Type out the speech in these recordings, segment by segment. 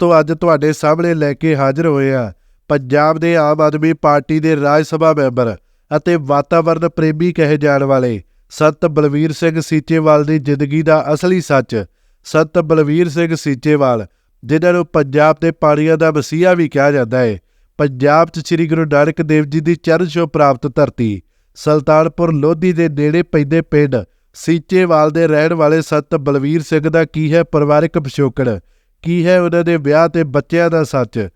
ਦੋਸਤੋ ਅੱਜ ਤੁਹਾਡੇ ਸਾਹਮਣੇ ਲੈ ਕੇ ਹਾਜ਼ਰ ਹੋਏ ਆ ਪੰਜਾਬ ਦੇ ਆਮ ਆਦਮੀ ਪਾਰਟੀ ਦੇ ਰਾਜ ਸਭਾ ਮੈਂਬਰ ਅਤੇ ਵਾਤਾਵਰਣ ਪ੍ਰੇਮੀ ਕਹੇ ਜਾਣ ਵਾਲੇ ਸੰਤ ਬਲਵੀਰ ਸਿੰਘ ਸੀਚੇਵਾਲ ਦੀ ਜ਼ਿੰਦਗੀ ਦਾ ਅਸਲੀ ਸੱਚ। ਸੰਤ ਬਲਵੀਰ ਸਿੰਘ ਸੀਚੇਵਾਲ, ਜਿਨ੍ਹਾਂ ਨੂੰ ਪੰਜਾਬ ਦੇ ਪਾਣੀਆਂ ਦਾ ਮਸੀਹਾ ਵੀ ਕਿਹਾ ਜਾਂਦਾ ਹੈ, ਪੰਜਾਬ 'ਚ ਸ੍ਰੀ ਗੁਰੂ ਨਾਨਕ ਦੇਵ ਜੀ ਦੀ ਚਰਨ ਛੋਹ ਪ੍ਰਾਪਤ ਧਰਤੀ, ਸੁਲਤਾਨਪੁਰ ਲੋਧੀ ਦੇ ਨੇੜੇ ਪੈਂਦੇ ਪਿੰਡ ਸੀਚੇਵਾਲ ਦੇ ਰਹਿਣ ਵਾਲੇ ਸੰਤ ਬਲਵੀਰ ਸਿੰਘ ਦਾ ਕੀ ਹੈ ਪਰਿਵਾਰਕ ਪਿਛੋਕੜ? ਕੀ ਹੈ ਉਹਨਾਂ ਦੇ ਵਿਆਹ ਤੇ ਬੱਚਿਆਂ ਦਾ ਸੱਚ?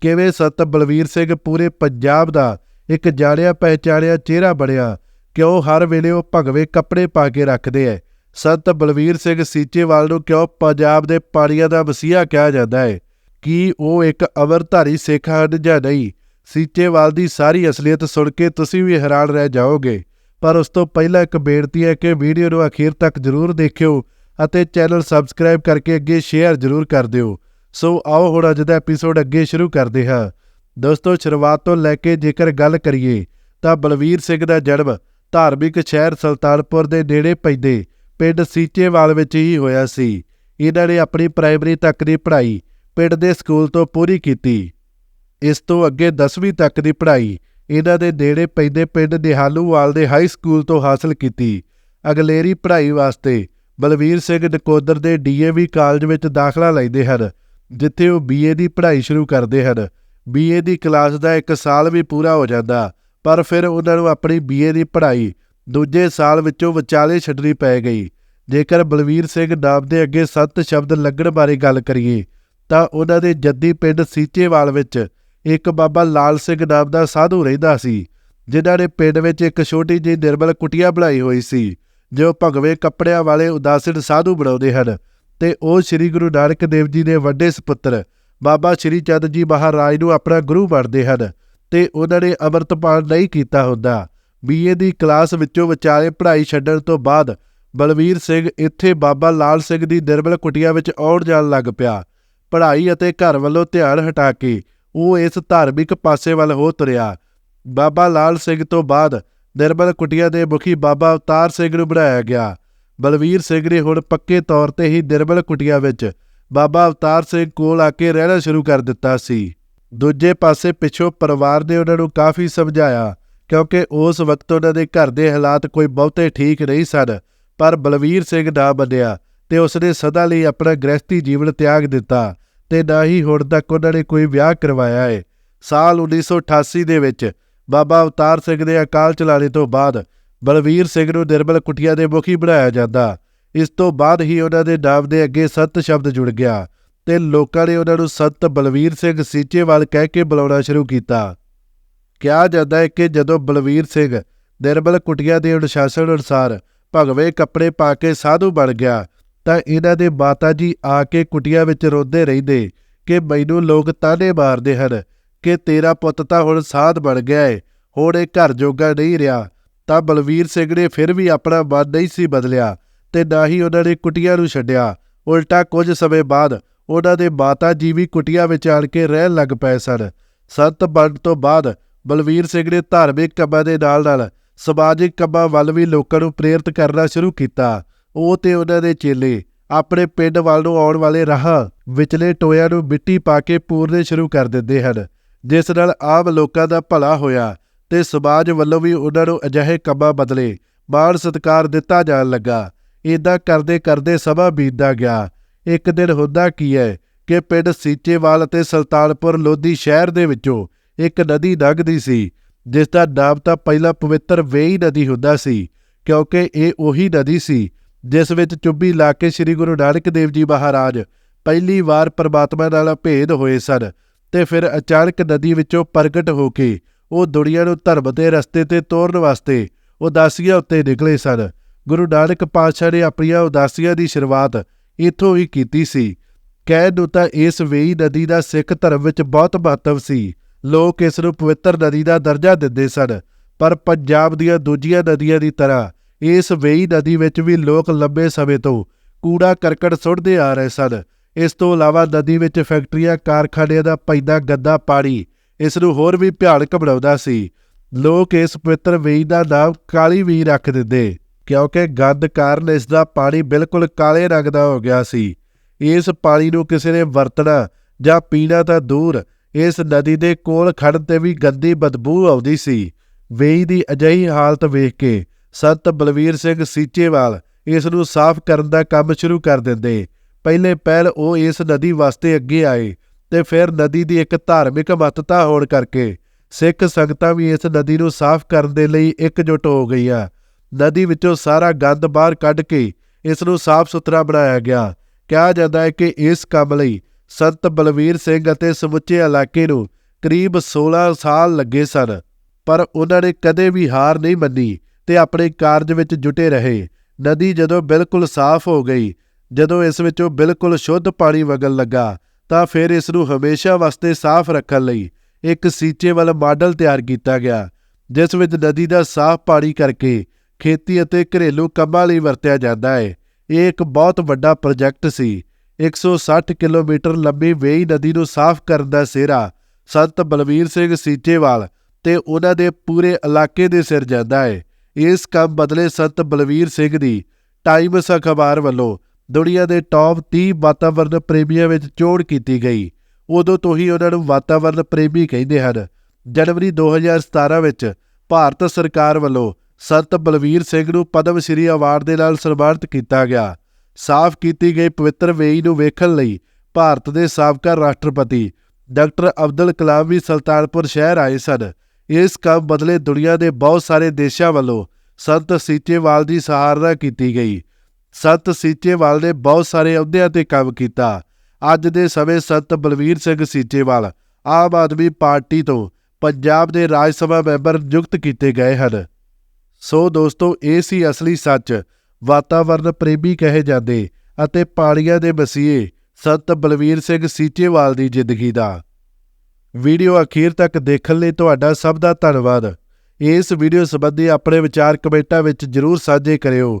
ਕਿਵੇਂ ਸੰਤ ਬਲਵੀਰ ਸਿੰਘ ਪੂਰੇ ਪੰਜਾਬ ਦਾ ਇੱਕ ਜਾਣਿਆ ਪਹਿਚਾਣਿਆ ਚਿਹਰਾ ਬਣਿਆ? ਕਿਉਂ ਹਰ ਵੇਲੇ ਉਹ ਭਗਵੇਂ ਕੱਪੜੇ ਪਾ ਕੇ ਰੱਖਦੇ ਐ? ਸੰਤ ਬਲਵੀਰ ਸਿੰਘ ਸੀਚੇਵਾਲ ਨੂੰ ਕਿਉਂ ਪੰਜਾਬ ਦੇ ਪਾਣੀਆਂ ਦਾ ਮਸੀਹਾ ਕਿਹਾ ਜਾਂਦਾ ਹੈ ਕੀ ਉਹ ਇੱਕ ਅਵਰਧਾਰੀ ਸਿੱਖ ਹਨ ਜਾਂ ਨਹੀਂ? ਸੀਚੇਵਾਲ ਦੀ ਸਾਰੀ ਅਸਲੀਅਤ ਸੁਣ ਕੇ ਤੁਸੀਂ ਵੀ ਹੈਰਾਨ ਰਹਿ ਜਾਓਗੇ। ਪਰ ਉਸ ਤੋਂ ਪਹਿਲਾਂ ਇੱਕ ਬੇਨਤੀ ਹੈ ਕਿ ਵੀਡੀਓ ਨੂੰ ਅਖੀਰ ਤੱਕ ਜ਼ਰੂਰ ਦੇਖਿਓ। ਅਤੇ ਚੈਨਲ ਸਬਸਕ੍ਰਾਈਬ ਕਰਕੇ ਅੱਗੇ ਸ਼ੇਅਰ ਜ਼ਰੂਰ ਕਰ ਦਿਓ। ਸੋ ਆਓ ਹੁਣ ਅੱਜ ਦਾ ਐਪੀਸੋਡ ਅੱਗੇ ਸ਼ੁਰੂ ਕਰਦੇ ਹਾਂ। ਦੋਸਤੋ, ਸ਼ੁਰੂਆਤ ਤੋਂ ਲੈ ਕੇ ਜੇਕਰ ਗੱਲ ਕਰੀਏ, ਤਾਂ ਬਲਵੀਰ ਸਿੰਘ ਦਾ ਜਨਮ ਧਾਰਮਿਕ ਸ਼ਹਿਰ ਸੁਲਤਾਨਪੁਰ ਦੇ ਨੇੜੇ ਪੈਂਦੇ ਪਿੰਡ ਸੀਚੇਵਾਲ ਵਿੱਚ ਹੀ ਹੋਇਆ ਸੀ। ਇਹਨਾਂ ਨੇ ਆਪਣੀ ਪ੍ਰਾਇਮਰੀ ਤੱਕ ਦੀ ਪੜ੍ਹਾਈ ਪਿੰਡ ਦੇ ਸਕੂਲ ਤੋਂ ਪੂਰੀ ਕੀਤੀ। ਇਸ ਤੋਂ ਅੱਗੇ 10ਵੀਂ ਤੱਕ ਦੀ ਪੜ੍ਹਾਈ ਇਹਨਾਂ ਦੇ ਨੇੜੇ ਪੈਂਦੇ ਪਿੰਡ ਨਿਹਾਲੂਵਾਲ ਦੇ ਹਾਈ ਸਕੂਲ ਤੋਂ ਹਾਸਲ ਕੀਤੀ। ਅਗਲੇਰੀ ਪੜ੍ਹਾਈ ਵਾਸਤੇ ਬਲਵੀਰ ਸਿੰਘ ਨਕੋਦਰ ਦੇ ਡੀਏਵੀ ਕਾਲਜ ਵਿੱਚ ਦਾਖਲਾ ਲੈਂਦੇ ਹਨ, ਜਿੱਥੇ ਉਹ ਬੀਏ ਦੀ ਪੜ੍ਹਾਈ ਸ਼ੁਰੂ ਕਰਦੇ ਹਨ। ਬੀਏ ਦੀ ਕਲਾਸ ਦਾ ਇੱਕ ਸਾਲ ਵੀ ਪੂਰਾ ਹੋ ਜਾਂਦਾ, ਪਰ ਫਿਰ ਉਹਨਾਂ ਨੂੰ ਆਪਣੀ ਬੀਏ ਦੀ ਪੜ੍ਹਾਈ ਦੂਜੇ ਸਾਲ ਵਿੱਚੋਂ ਵਿਚਾਲੇ ਛੱਡਣੀ ਪੈ ਗਈ। ਜੇਕਰ ਬਲਵੀਰ ਸਿੰਘ ਨਾਮ ਦੇ ਅੱਗੇ ਸੱਤ ਸ਼ਬਦ ਲੱਗਣ ਬਾਰੇ ਗੱਲ ਕਰੀਏ, ਤਾਂ ਉਹਨਾਂ ਦੇ ਜੱਦੀ ਪਿੰਡ ਸੀਚੇਵਾਲ ਵਿੱਚ ਇੱਕ ਬਾਬਾ ਲਾਲ ਸਿੰਘ ਨਾਮ ਦਾ ਸਾਧੂ ਰਹਿੰਦਾ ਸੀ, ਜਿਨ੍ਹਾਂ ਨੇ ਪਿੰਡ ਵਿੱਚ ਇੱਕ ਛੋਟੀ ਜਿਹੀ ਨਿਰਮਲ ਕੁਟੀਆ ਬਣਾਈ ਹੋਈ ਸੀ। ਜੋ ਭਗਵੇਂ ਕੱਪੜਿਆਂ ਵਾਲੇ ਉਦਾਸੀਨ ਸਾਧੂ ਬਣਾਉਂਦੇ ਹਨ ਤੇ ਉਹ ਸ੍ਰੀ ਗੁਰੂ ਨਾਨਕ ਦੇਵ ਜੀ ਦੇ ਵੱਡੇ ਸੁਪੁੱਤਰ ਬਾਬਾ ਸ੍ਰੀ ਚੰਦ ਜੀ ਮਹਾਰਾਜ ਨੂੰ ਆਪਣਾ ਗੁਰੂ ਮੰਨਦੇ ਹਨ ਤੇ ਉਹਨਾਂ ਨੇ ਅੰਮ੍ਰਿਤਪਾਨ ਨਹੀਂ ਕੀਤਾ ਹੁੰਦਾ। ਬੀਏ ਦੀ ਕਲਾਸ ਵਿੱਚੋਂ ਵਿਚਾਰੇ ਪੜ੍ਹਾਈ ਛੱਡਣ ਤੋਂ ਬਾਅਦ ਬਲਵੀਰ ਸਿੰਘ ਇੱਥੇ ਬਾਬਾ ਲਾਲ ਸਿੰਘ ਦੀ ਨਿਰਮਲ ਕੁਟੀਆ ਵਿੱਚ ਆਉਣ ਜਾਣ ਲੱਗ ਪਿਆ। ਪੜ੍ਹਾਈ ਅਤੇ ਘਰ ਵੱਲੋਂ ਧਿਆਨ ਹਟਾ ਕੇ ਉਹ ਇਸ ਧਾਰਮਿਕ ਪਾਸੇ ਵੱਲ ਹੋ ਤੁਰਿਆ। ਬਾਬਾ ਲਾਲ ਸਿੰਘ ਤੋਂ ਬਾਅਦ ਨਿਰਮਲ ਕੁਟੀਆ ਦੇ ਮੁਖੀ ਬਾਬਾ ਅਵਤਾਰ ਸਿੰਘ ਨੂੰ ਬਣਾਇਆ ਗਿਆ। ਬਲਵੀਰ ਸਿੰਘ ਨੇ ਹੁਣ ਪੱਕੇ ਤੌਰ ਤੇ ਹੀ ਨਿਰਮਲ ਕੁਟੀਆ ਵਿੱਚ ਬਾਬਾ ਅਵਤਾਰ ਸਿੰਘ ਕੋਲ ਆ ਕੇ ਰਹਿਣਾ ਸ਼ੁਰੂ ਕਰ ਦਿੱਤਾ ਸੀ। ਦੂਜੇ ਪਾਸੇ ਪਿੱਛੋਂ ਪਰਿਵਾਰ ਨੇ ਉਹਨਾਂ ਨੂੰ ਕਾਫੀ ਸਮਝਾਇਆ, ਕਿਉਂਕਿ ਉਸ ਵਕਤ ਉਹਨਾਂ ਦੇ ਘਰ ਦੇ ਹਾਲਾਤ ਕੋਈ ਬਹੁਤੇ ਠੀਕ ਨਹੀਂ ਸਨ, ਪਰ ਬਲਵੀਰ ਸਿੰਘ ਨਾ ਮੰਨਿਆ ਤੇ ਉਸਨੇ ਸਦਾ ਲਈ ਆਪਣਾ ਗ੍ਰਸਤੀ ਜੀਵਨ ਤਿਆਗ ਦਿੱਤਾ ਤੇ ਨਾ ਹੀ ਹੁਣ ਤੱਕ ਉਹਨਾਂ ਨੇ ਕੋਈ ਵਿਆਹ ਕਰਵਾਇਆ ਹੈ ਸਾਲ 1988 ਦੇ ਵਿੱਚ ਬਾਬਾ ਅਵਤਾਰ ਸਿੰਘ ਦੇ ਅਕਾਲ ਚਲਾਣੇ ਤੋਂ ਬਾਅਦ ਬਲਵੀਰ ਸਿੰਘ ਨੂੰ ਨਿਰਮਲ ਕੁਟੀਆ ਦੇ ਮੁਖੀ ਬਣਾਇਆ ਜਾਂਦਾ। ਇਸ ਤੋਂ ਬਾਅਦ ਹੀ ਉਹਨਾਂ ਦੇ ਨਾਮ ਦੇ ਅੱਗੇ ਸੱਤ ਸ਼ਬਦ ਜੁੜ ਗਿਆ ਤੇ ਲੋਕਾਂ ਨੇ ਉਹਨਾਂ ਨੂੰ ਸੰਤ ਬਲਵੀਰ ਸਿੰਘ ਸੀਚੇਵਾਲ ਕਹਿ ਕੇ ਬੁਲਾਉਣਾ ਸ਼ੁਰੂ ਕੀਤਾ। ਕਿਹਾ ਜਾਂਦਾ ਹੈ ਕਿ ਜਦੋਂ ਬਲਵੀਰ ਸਿੰਘ ਨਿਰਮਲ ਕੁਟੀਆ ਦੇ ਅਨੁਸ਼ਾਸਨ ਅਨੁਸਾਰ ਭਗਵੇਂ ਕੱਪੜੇ ਪਾ ਕੇ ਸਾਧੂ ਬਣ ਗਿਆ ਤਾਂ ਇਹਨਾਂ ਦੇ ਮਾਤਾ ਜੀ ਆ ਕੇ ਕੁਟੀਆ ਵਿੱਚ ਰੋਂਦੇ ਰਹਿੰਦੇ ਕਿ ਮੈਨੂੰ ਲੋਕ ਤਾਨੇ ਮਾਰਦੇ ਹਨ। ਕਿ ਤੇਰਾ ਪੁੱਤ ਤਾਂ ਹੁਣ ਸਾਧ ਬਣ ਗਿਆ ਏ, ਹੁਣ ਇਹ ਘਰ ਜੋਗਾ ਨਹੀਂ ਰਿਹਾ। ਤਾਂ ਬਲਵੀਰ ਸਿੰਘ ਨੇ ਫਿਰ ਵੀ ਆਪਣਾ ਮਨ ਨਹੀਂ ਸੀ ਬਦਲਿਆ ਤੇ ਨਾ ਹੀ ਉਹਨਾਂ ਨੇ ਕੁਟੀਆ ਨੂੰ ਛੱਡਿਆ। ਉਲਟਾ ਕੁਝ ਸਮੇਂ ਬਾਅਦ ਉਹਨਾਂ ਦੇ ਮਾਤਾ ਜੀ ਵੀ ਕੁਟੀਆ ਵਿੱਚ ਆਣ ਕੇ ਰਹਿਣ ਲੱਗ ਪਏ ਸਨ। ਸੰਤ ਬਣਨ ਤੋਂ ਬਾਅਦ ਬਲਵੀਰ ਸਿੰਘ ਨੇ ਧਾਰਮਿਕ ਕੰਮਾਂ ਦੇ ਨਾਲ-ਨਾਲ ਸਮਾਜਿਕ ਕੰਮਾਂ ਵੱਲ ਵੀ ਲੋਕਾਂ ਨੂੰ ਪ੍ਰੇਰਿਤ ਕਰਨਾ ਸ਼ੁਰੂ ਕੀਤਾ। ਉਹ ਤੇ ਉਹਨਾਂ ਦੇ ਚੇਲੇ ਆਪਣੇ ਪਿੰਡ ਵੱਲ ਨੂੰ ਆਉਣ ਵਾਲੇ ਰਾਹ ਵਿਚਲੇ ਟੋਇਆਂ ਨੂੰ ਮਿੱਟੀ ਪਾ ਕੇ ਪੂਰਨੇ ਸ਼ੁਰੂ ਕਰ ਦਿੰਦੇ ਹਨ। ਜਿਸ ਨਾਲ ਆਮ ਲੋਕਾਂ ਦਾ ਭਲਾ ਹੋਇਆ ਤੇ ਸਮਾਜ ਵੱਲੋਂ ਵੀ ਉਹਨਾਂ ਨੂੰ ਅਜਿਹੇ ਕੰਮਾਂ ਬਦਲੇ ਮਾਣ ਸਤਿਕਾਰ ਦਿੱਤਾ ਜਾਣ ਲੱਗਾ। ਇਦਾਂ ਕਰਦੇ ਕਰਦੇ ਸਮਾਂ ਬੀਤਦਾ ਗਿਆ। ਇੱਕ ਦਿਨ ਹੁੰਦਾ ਕੀ ਹੈ ਕਿ ਪਿੰਡ ਸੀਚੇਵਾਲ ਅਤੇ ਸੁਲਤਾਨਪੁਰ ਲੋਧੀ ਸ਼ਹਿਰ ਦੇ ਵਿੱਚੋਂ ਇੱਕ ਨਦੀ ਲੰਘਦੀ ਸੀ, ਜਿਸ ਦਾ ਨਾਮ ਤਾਂ ਪਹਿਲਾਂ ਪਵਿੱਤਰ ਵੇਈ ਨਦੀ ਹੁੰਦਾ ਸੀ, ਕਿਉਂਕਿ ਇਹ ਉਹੀ ਨਦੀ ਸੀ, ਜਿਸ ਵਿੱਚ ਚੁੱਭੀ ਲਾ ਕੇ ਸ੍ਰੀ ਗੁਰੂ ਨਾਨਕ ਦੇਵ ਜੀ ਮਹਾਰਾਜ ਪਹਿਲੀ ਵਾਰ ਪਰਮਾਤਮਾ ਨਾਲ ਭੇਦ ਹੋਏ ਸਨ ਤੇ ਫਿਰ ਅਚਾਨਕ ਨਦੀ ਵਿੱਚੋਂ ਪ੍ਰਗਟ ਹੋ ਕੇ ਉਹ ਦੁਨੀਆ ਨੂੰ ਧਰਮ ਦੇ ਰਸਤੇ ਤੇ ਤੋਰਨ ਵਾਸਤੇ ਉਦਾਸੀਆਂ ਉੱਤੇ ਨਿਕਲੇ ਸਨ। ਗੁਰੂ ਨਾਨਕ ਪਾਤਸ਼ਾਹ ਨੇ ਆਪਣੀਆਂ ਉਦਾਸੀਆਂ ਦੀ ਸ਼ੁਰੂਆਤ ਇੱਥੋਂ ਹੀ ਕੀਤੀ ਸੀ। ਕਹਿਣ ਨੂੰ ਤਾਂ ਇਸ ਵੇਈ ਨਦੀ ਦਾ ਸਿੱਖ ਧਰਮ ਵਿੱਚ ਬਹੁਤ ਮਹੱਤਵ ਸੀ। ਲੋਕ ਇਸ ਨੂੰ ਪਵਿੱਤਰ ਨਦੀ ਦਾ ਦਰਜਾ ਦਿੰਦੇ ਸਨ, ਪਰ ਪੰਜਾਬ ਦੀਆਂ ਦੂਜੀਆਂ ਨਦੀਆਂ ਦੀ ਤਰ੍ਹਾਂ ਇਸ ਵੇਈ ਨਦੀ ਵਿੱਚ ਵੀ ਲੋਕ ਲੰਬੇ ਸਮੇਂ ਤੋਂ ਕੂੜਾ ਕਰਕਟ ਸੁੱਟਦੇ ਆ ਰਹੇ ਸਨ। ਇਸ ਤੋਂ ਇਲਾਵਾ ਨਦੀ ਵਿੱਚ ਫੈਕਟਰੀਆਂ ਕਾਰਖਾਨਿਆਂ ਦਾ ਪੈਦਾ ਗੰਦਾ ਪਾਣੀ, ਇਸ ਨੂੰ ਹੋਰ ਵੀ ਭਿਆਨਕ ਬਣਾਉਂਦਾ ਸੀ। ਲੋਕ ਇਸ ਪਵਿੱਤਰ ਵੇਈ ਦਾ ਨਾਮ ਕਾਲੀ ਵੀ ਰੱਖ ਦਿੰਦੇ, ਕਿਉਂਕਿ ਗੰਦ ਕਾਰਨ ਇਸ ਦਾ ਪਾਣੀ ਬਿਲਕੁਲ ਕਾਲੇ ਰੰਗ ਦਾ ਹੋ ਗਿਆ ਸੀ। ਇਸ ਪਾਣੀ ਨੂੰ ਕਿਸੇ ਨੇ ਵਰਤਣਾ ਜਾਂ ਪੀਣਾ ਤਾਂ ਦੂਰ, ਇਸ ਨਦੀ ਦੇ ਕੋਲ ਖੜਨ ਤੇ ਵੀ ਗੰਦੀ ਬਦਬੂ ਆਉਂਦੀ ਸੀ। ਵੇਈ ਦੀ ਅਜਿਹੀ ਹਾਲਤ ਵੇਖ ਕੇ ਸੰਤ ਬਲਵੀਰ ਸਿੰਘ ਸੀਚੇਵਾਲ ਇਸ ਨੂੰ ਸਾਫ਼ ਕਰਨ ਦਾ ਕੰਮ ਸ਼ੁਰੂ ਕਰ ਦਿੰਦੇ। ਪਹਿਲੇ ਪਹਿਲ ਉਹ ਇਸ ਨਦੀ ਵਾਸਤੇ ਅੱਗੇ ਆਏ ਤੇ ਫਿਰ ਨਦੀ ਦੀ ਇੱਕ ਧਾਰਮਿਕ ਮਹੱਤਤਾ ਹੋਣ ਕਰਕੇ ਸਿੱਖ ਸੰਗਤਾਂ ਵੀ ਇਸ ਨਦੀ ਨੂੰ ਸਾਫ਼ ਕਰਨ ਦੇ ਲਈ ਇਕਜੁੱਟ ਹੋ ਗਈਆਂ। ਨਦੀ ਵਿੱਚੋਂ ਸਾਰਾ ਗੰਦ ਬਾਹਰ ਕੱਢ ਕੇ ਇਸ ਨੂੰ ਸਾਫ਼ ਸੁਥਰਾ ਬਣਾਇਆ ਗਿਆ। ਕਿਹਾ ਜਾਂਦਾ ਹੈ ਕਿ ਇਸ ਕੰਮ ਲਈ ਸੰਤ ਬਲਵੀਰ ਸਿੰਘ ਅਤੇ ਸਮੁੱਚੇ ਇਲਾਕੇ ਨੂੰ ਕਰੀਬ 16 ਸਾਲ ਲੱਗੇ ਸਨ, ਪਰ ਉਹਨਾਂ ਨੇ ਕਦੇ ਵੀ ਹਾਰ ਨਹੀਂ ਮੰਨੀ ਤੇ ਆਪਣੇ ਕਾਰਜ ਵਿੱਚ ਜੁਟੇ ਰਹੇ। ਨਦੀ ਜਦੋਂ ਬਿਲਕੁਲ ਸਾਫ਼ ਹੋ ਗਈ ਜਦੋਂ ਇਸ ਵਿੱਚੋਂ ਬਿਲਕੁਲ ਸ਼ੁੱਧ ਪਾਣੀ ਵਗਣ ਲੱਗਾ, ਤਾਂ ਫਿਰ ਇਸ ਨੂੰ ਹਮੇਸ਼ਾ ਵਾਸਤੇ ਸਾਫ਼ ਰੱਖਣ ਲਈ ਇੱਕ ਸੀਚੇ ਵਾਲਾ ਮਾਡਲ ਤਿਆਰ ਕੀਤਾ ਗਿਆ, ਜਿਸ ਵਿੱਚ ਨਦੀ ਦਾ ਸਾਫ਼ ਪਾਣੀ ਕਰਕੇ ਖੇਤੀ ਅਤੇ ਘਰੇਲੂ ਕੰਮਾਂ ਲਈ ਵਰਤਿਆ ਜਾਂਦਾ ਹੈ। ਇਹ ਇੱਕ ਬਹੁਤ ਵੱਡਾ ਪ੍ਰੋਜੈਕਟ ਸੀ। 160 ਕਿਲੋਮੀਟਰ ਲੰਬੀ ਵੇਈ ਨਦੀ ਨੂੰ ਸਾਫ਼ ਕਰਨ ਦਾ ਸਿਹਰਾ ਸੰਤ ਬਲਵੀਰ ਸਿੰਘ ਸੀਚੇਵਾਲ ਤੇ ਉਹਨਾਂ ਦੇ ਪੂਰੇ ਇਲਾਕੇ ਦੇ ਸਿਰ ਜਾਂਦਾ ਹੈ। ਇਸ ਕੰਮ ਬਦਲੇ ਸੰਤ ਬਲਵੀਰ ਸਿੰਘ ਦੀ ਟਾਈਮਸ ਅਖਬਾਰ ਵੱਲੋਂ ਦੁਨੀਆ ਦੇ ਟੌਪ 30 ਵਾਤਾਵਰਣ ਪ੍ਰੇਮੀਆਂ ਵਿੱਚ ਚੋਣ ਕੀਤੀ ਗਈ। ਉਦੋਂ ਤੋਂ ਹੀ ਉਹਨਾਂ ਨੂੰ ਵਾਤਾਵਰਣ ਪ੍ਰੇਮੀ ਕਹਿੰਦੇ ਹਨ। ਜਨਵਰੀ 2017 ਵਿੱਚ ਭਾਰਤ ਸਰਕਾਰ ਵੱਲੋਂ ਸੰਤ ਬਲਵੀਰ ਸਿੰਘ ਨੂੰ ਪਦਮ ਸ਼੍ਰੀ ਅਵਾਰਡ ਦੇ ਨਾਲ ਸਨਮਾਨਿਤ ਕੀਤਾ ਗਿਆ। ਸਾਫ਼ ਕੀਤੀ ਗਈ ਪਵਿੱਤਰ ਵੇਈ ਨੂੰ ਵੇਖਣ ਲਈ ਭਾਰਤ ਦੇ ਸਾਬਕਾ ਰਾਸ਼ਟਰਪਤੀ ਡਾਕਟਰ ਅਬਦੁਲ ਕਲਾਮ ਵੀ ਸੁਲਤਾਨਪੁਰ ਸ਼ਹਿਰ ਆਏ ਸਨ। ਇਸ ਕੰਮ ਬਦਲੇ ਦੁਨੀਆ ਦੇ ਬਹੁਤ ਸਾਰੇ ਦੇਸ਼ਾਂ ਵੱਲੋਂ ਸੰਤ ਸੀਚੇਵਾਲ ਦੀ ਸਹਾਰਨਾ ਕੀਤੀ ਗਈ। ਸੰਤ ਸੀਚੇਵਾਲ ਨੇ ਬਹੁਤ ਸਾਰੇ ਅਹੁਦਿਆਂ ਤੇ ਕੰਮ ਕੀਤਾ। ਅੱਜ ਦੇ ਸਮੇਂ ਸੰਤ ਬਲਵੀਰ ਸਿੰਘ ਸੀਚੇਵਾਲ ਆਮ ਆਦਮੀ ਪਾਰਟੀ ਤੋਂ ਪੰਜਾਬ ਦੇ ਰਾਜ ਸਭਾ ਮੈਂਬਰ ਨਿਯੁਕਤ ਕੀਤੇ ਗਏ ਹਨ। ਸੋ ਦੋਸਤੋ, ਇਹ ਸੀ ਅਸਲੀ ਸੱਚ। ਵਾਤਾਵਰਣ ਪ੍ਰੇਮੀ ਕਹੇ ਜਾਂਦੇ ਅਤੇ ਪਾਣੀਆਂ ਦੇ ਮਸੀਹੇ ਸੰਤ ਬਲਵੀਰ ਸਿੰਘ ਸੀਚੇਵਾਲ ਦੀ ਜ਼ਿੰਦਗੀ ਦਾ। ਵੀਡੀਓ ਅਖੀਰ ਤੱਕ ਦੇਖਣ ਲਈ ਤੁਹਾਡਾ ਸਭ ਦਾ ਧੰਨਵਾਦ। ਇਸ ਵੀਡੀਓ ਸੰਬੰਧੀ ਆਪਣੇ ਵਿਚਾਰ ਕਮੈਂਟਾਂ ਵਿੱਚ ਜਰੂਰ ਸਾਂਝੇ ਕਰਿਓ।